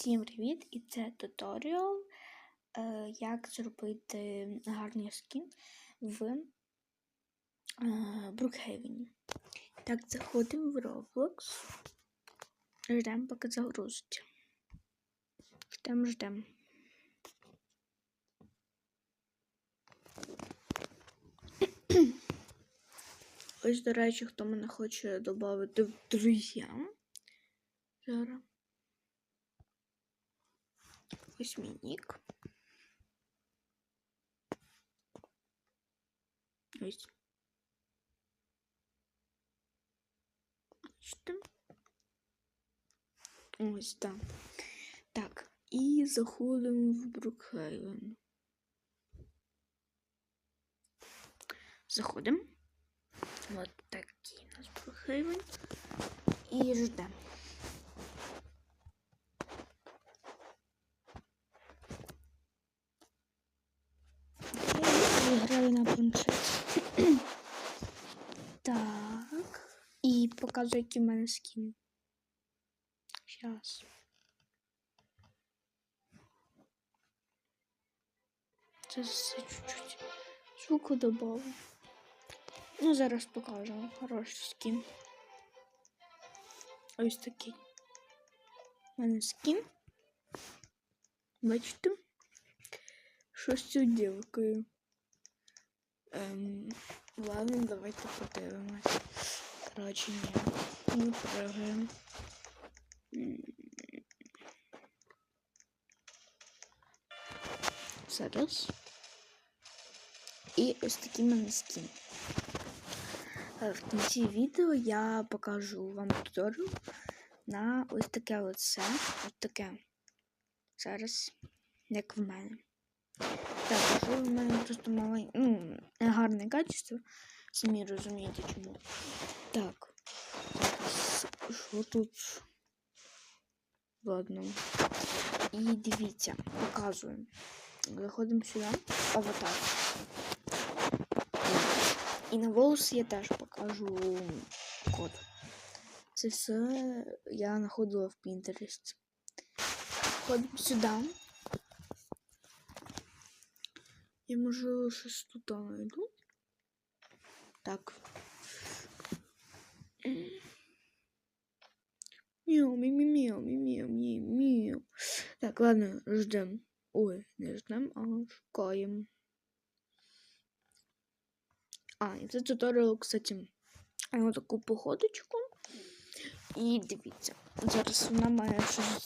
Всім привіт! І це туторіал, е, як зробити гарний скін в Брукхейвені. Так, заходимо в Roblox. Ждемо, поки загрузиться. Ждемо, ждемо. Ось, до речі, хто мене хоче додати в друзі. Зараз. Ось мій нік. Ось. Бачите? Ось так. Так, і заходимо в Брукхейвен. Заходимо. Вот такий у нас Брукхейвен. І ждемо. так. І показую, який в мене скін. Зараз. Це чуть-чуть. Звуку добавлю. Ну, зараз покажу. Хороший скін. Ось такий. У мене скін. Бачите? Що з цією дівкою? Ем, ладно, давайте подивимось. Короче, ні. Ми пригаємо. Зараз. І ось такий в мене скін. Е, В кінці відео я покажу вам туторіал на ось таке оце. Ось таке. Зараз, як в мене. Так, в мене просто маленьке, ну, гарне качество. Самі розумієте чому. Так. Що тут? Ладно. І дивіться, показуємо. Заходимо сюди, аватар. І на волоси я теж покажу код. Це все я знаходила в Pinterest. Ходимо сюди. Я можу щось тут знайду. Так. Мяу, мяу, мяу, мяу, мяу, мяу. Так, ладно, ждем. Ой, не ждем, а шукаємо. А, і це туторіал, кстати, я таку походочку. І дивіться, зараз вона має щось